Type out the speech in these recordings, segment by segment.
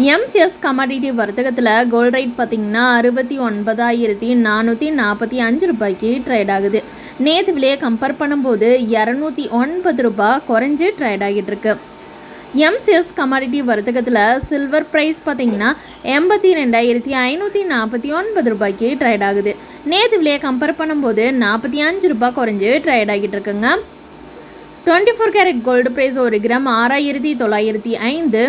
MCS commodity வர்த்தகத்தில் gold rate பார்த்திங்கன்னா அறுபத்தி ஒன்பதாயிரத்தி நானூற்றி நாற்பத்தி அஞ்சு ரூபாய்க்கு ட்ரேட் ஆகுது. நேற்று விலையை கம்பேர் பண்ணும்போது இரநூத்தி ஒன்பது ரூபாய் குறைஞ்சி ட்ரேட் ஆகிட்டு இருக்கு. எம்சிஎஸ் கமாடிட்டி வர்த்தகத்தில் சில்வர் ப்ரைஸ் பார்த்தீங்கன்னா எண்பத்தி ரெண்டாயிரத்தி ஐநூற்றி நாற்பத்தி ஒன்பது ரூபாய்க்கு ட்ரேட் ஆகுது. நேற்று விலையை கம்பேர் பண்ணும்போது நாற்பத்தி அஞ்சு ரூபாய் குறைஞ்சி ட்ரேட் ஆகிட்டு இருக்குங்க. Twenty four carat gold price ஒரு கிராம் ஆறாயிரத்தி தொள்ளாயிரத்தி ஐந்து.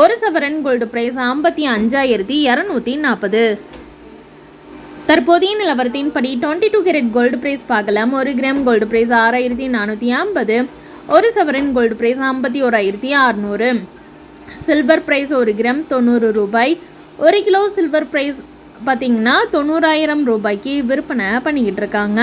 ஒரு சவரன் கோல்டு பிரைஸ் ஐம்பத்தி அஞ்சாயிரத்தி இரநூத்தி நாற்பது தற்போதைய நிலவரத்தின்படி twenty two carat gold price பார்க்கலாம். ஒரு கிராம் கோல்டு பிரைஸ் ஆறாயிரத்தி நானூற்றி ஐம்பது. ஒரு சவரன் கோல்டு பிரைஸ் ஐம்பத்தி ஓராயிரத்தி அறநூறு. சில்வர் பிரைஸ் ஒரு கிராம் தொண்ணூறு ரூபாய். ஒரு கிலோ சில்வர் பிரைஸ் பார்த்தீங்கன்னா தொண்ணூறாயிரம் ரூபாய்க்கு விற்பனை பண்ணிக்கிட்டு இருக்காங்க.